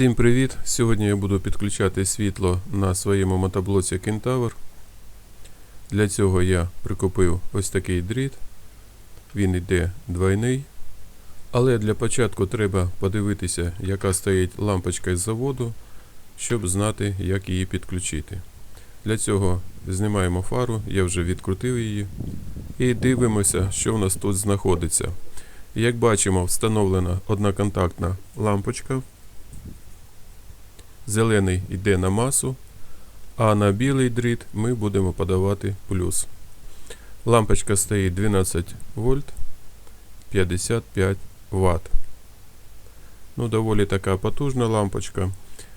Всім привіт! Сьогодні я буду підключати світло на своєму мотоблоці Кентавр. Для цього я прикупив ось такий дріт. Він йде двойний. Але для початку треба подивитися, яка стоїть лампочка з заводу, щоб знати, як її підключити. Для цього знімаємо фару, я вже відкрутив її. І дивимося, що в нас тут знаходиться. Як бачимо, встановлена одноконтактна лампочка. Зелений йде на масу, а на білий дріт ми будемо подавати плюс. Лампочка стоїть 12 вольт 55 Вт. Ну, доволі така потужна лампочка.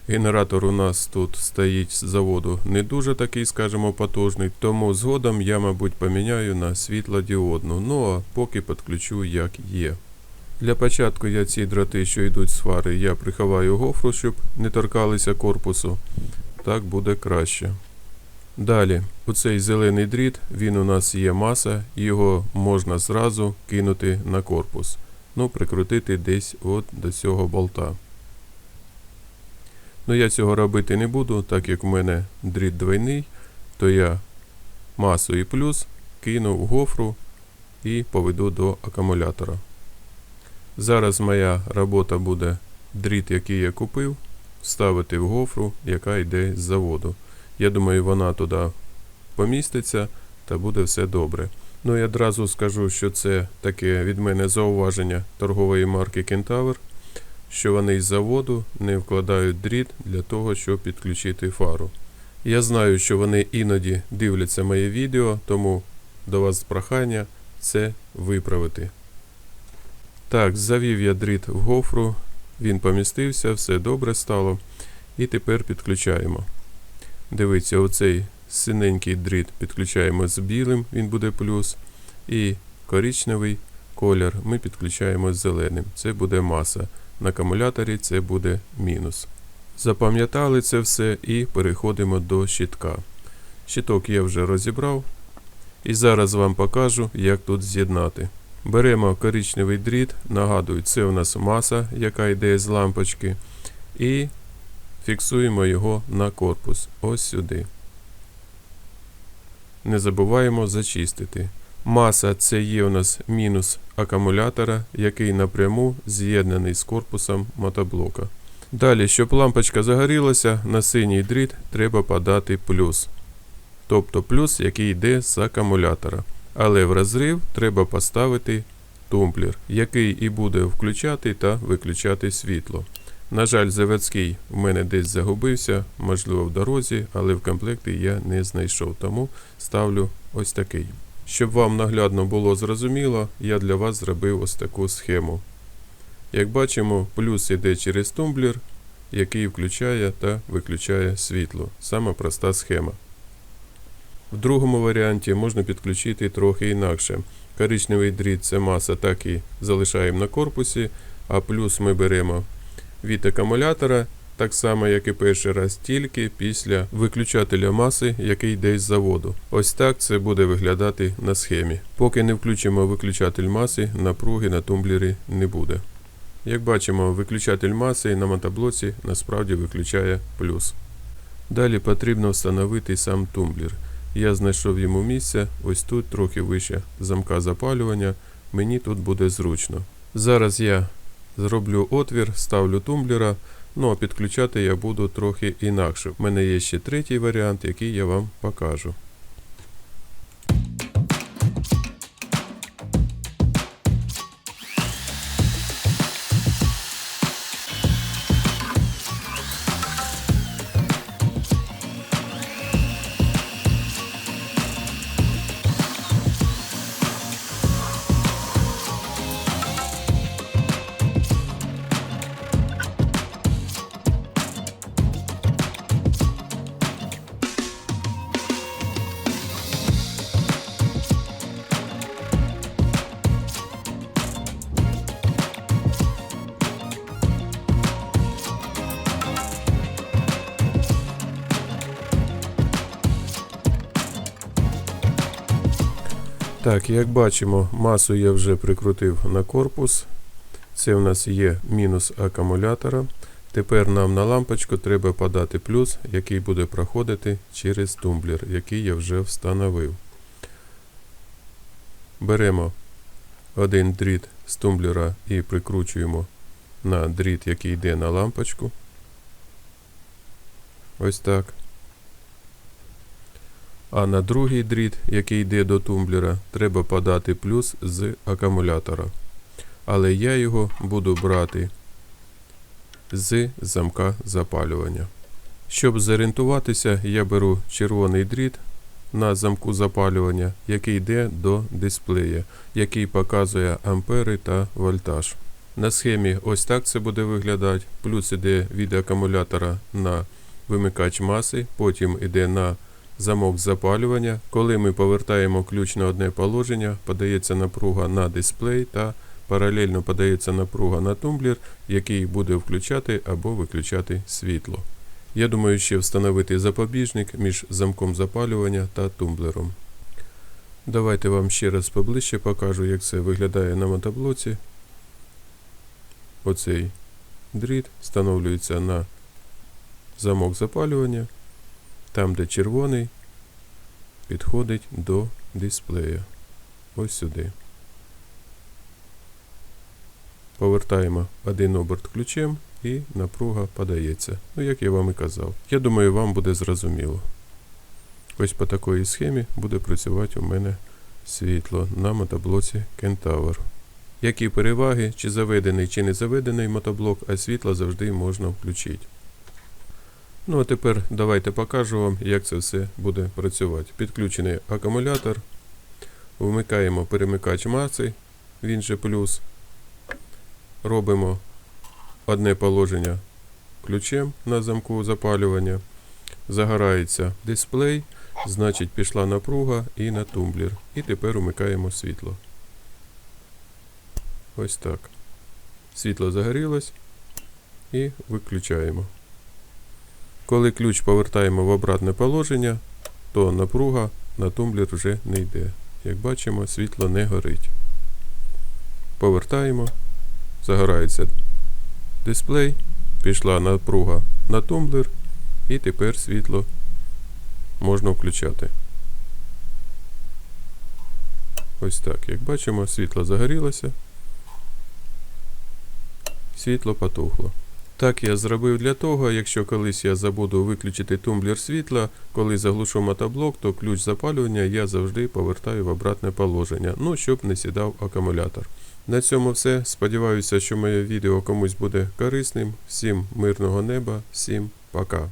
Генератор у нас тут стоїть з заводу не дуже такий, скажімо, потужний, тому згодом я, мабуть, поміняю на світлодіодну. Ну а поки підключу як є. Для початку я ці дроти, що йдуть з фари, я приховаю гофру, щоб не торкалися корпусу. Так буде краще. Далі, оцей зелений дріт, він у нас є маса, його можна зразу кинути на корпус. Ну, прикрутити десь от до цього болта. Ну, я цього робити не буду, так як в мене дріт двойний, то я масу і плюс кину в гофру і поведу до акумулятора. Зараз моя робота буде дріт, який я купив, вставити в гофру, яка йде з заводу. Я думаю, вона туди поміститься та буде все добре. Ну і одразу скажу, що це таке від мене зауваження торгової марки Кентавр, що вони з заводу не вкладають дріт для того, щоб підключити фару. Я знаю, що вони іноді дивляться моє відео, тому до вас прохання це виправити. Так, завів я дріт в гофру, він помістився, все добре стало. І тепер підключаємо. Дивіться, оцей синенький дріт підключаємо з білим, він буде плюс. І коричневий колір ми підключаємо з зеленим. Це буде маса. На акумуляторі це буде мінус. Запам'ятали це все і переходимо до щитка. Щиток я вже розібрав. І зараз вам покажу, як тут з'єднати. Беремо коричневий дріт, нагадую, це у нас маса, яка йде з лампочки, і фіксуємо його на корпус ось сюди. Не забуваємо зачистити. Маса це є у нас мінус акумулятора, який напряму з'єднаний з корпусом мотоблока. Далі, щоб лампочка загорілася, на синій дріт треба подати плюс. Тобто плюс, який йде з акумулятора. Але в розрив треба поставити тумблер, який і буде включати та виключати світло. На жаль, заводський в мене десь загубився, можливо, в дорозі, але в комплекті я не знайшов, тому ставлю ось такий. Щоб вам наглядно було зрозуміло, я для вас зробив ось таку схему. Як бачимо, плюс йде через тумблер, який включає та виключає світло. Сама проста схема. В другому варіанті можна підключити трохи інакше. Коричневий дріт це маса, так і залишаємо на корпусі, а плюс ми беремо від акумулятора, так само, як і перший раз, тільки після виключателя маси, який йде з заводу. Ось так це буде виглядати на схемі. Поки не включимо виключатель маси, напруги на тумблері не буде. Як бачимо, виключатель маси на мотоблоці насправді виключає плюс. Далі потрібно встановити сам тумблер. Я знайшов йому місце, ось тут, трохи вище замка запалювання. Мені тут буде зручно. Зараз я зроблю отвір, ставлю тумблера, ну а підключати я буду трохи інакше. У мене є ще третій варіант, який я вам покажу. Так, як бачимо, масу я вже прикрутив на корпус. Це у нас є мінус акумулятора. Тепер нам на лампочку треба подати плюс, який буде проходити через тумблер, який я вже встановив. Беремо один дріт з тумблера і прикручуємо на дріт, який йде на лампочку. Ось так. А на другий дріт, який йде до тумблера, треба подати плюс з акумулятора. Але я його буду брати з замка запалювання. Щоб зорієнтуватися, я беру червоний дріт на замку запалювання, який йде до дисплея, який показує ампери та вольтаж. На схемі ось так це буде виглядати. Плюс іде від акумулятора на вимикач маси, потім іде на замок запалювання. Коли ми повертаємо ключ на одне положення, подається напруга на дисплей та паралельно подається напруга на тумблер, який буде включати або виключати світло. Я думаю, ще встановити запобіжник між замком запалювання та тумблером. Давайте вам ще раз поближче покажу, як це виглядає на мотоблоці. Оцей дріт встановлюється на замок запалювання, там, де червоний, підходить до дисплея. Ось сюди. Повертаємо один оберт ключем і напруга подається. Ну, як я вам і казав. Я думаю, вам буде зрозуміло. Ось по такій схемі буде працювати у мене світло на мотоблоці Kentaur. Які переваги, чи заведений, чи не заведений мотоблок, а світло завжди можна включити. Ну а тепер давайте покажу вам, як це все буде працювати. Підключений акумулятор. Вмикаємо перемикач маси, він же плюс. Робимо одне положення ключем на замку запалювання. Загорається дисплей, значить пішла напруга і на тумблер. І тепер вмикаємо світло. Ось так. Світло загорілось і виключаємо. Коли ключ повертаємо в обратне положення, то напруга на тумблер вже не йде. Як бачимо, світло не горить. Повертаємо, загорається дисплей, пішла напруга на тумблер, і тепер світло можна включати. Ось так. Як бачимо, світло загорілося, світло потухло. Так я зробив для того, якщо колись я забуду виключити тумблер світла, коли заглушу мотоблок, то ключ запалювання я завжди повертаю в обратне положення, ну, щоб не сідав акумулятор. На цьому все. Сподіваюся, що моє відео комусь буде корисним. Всім мирного неба, всім пока.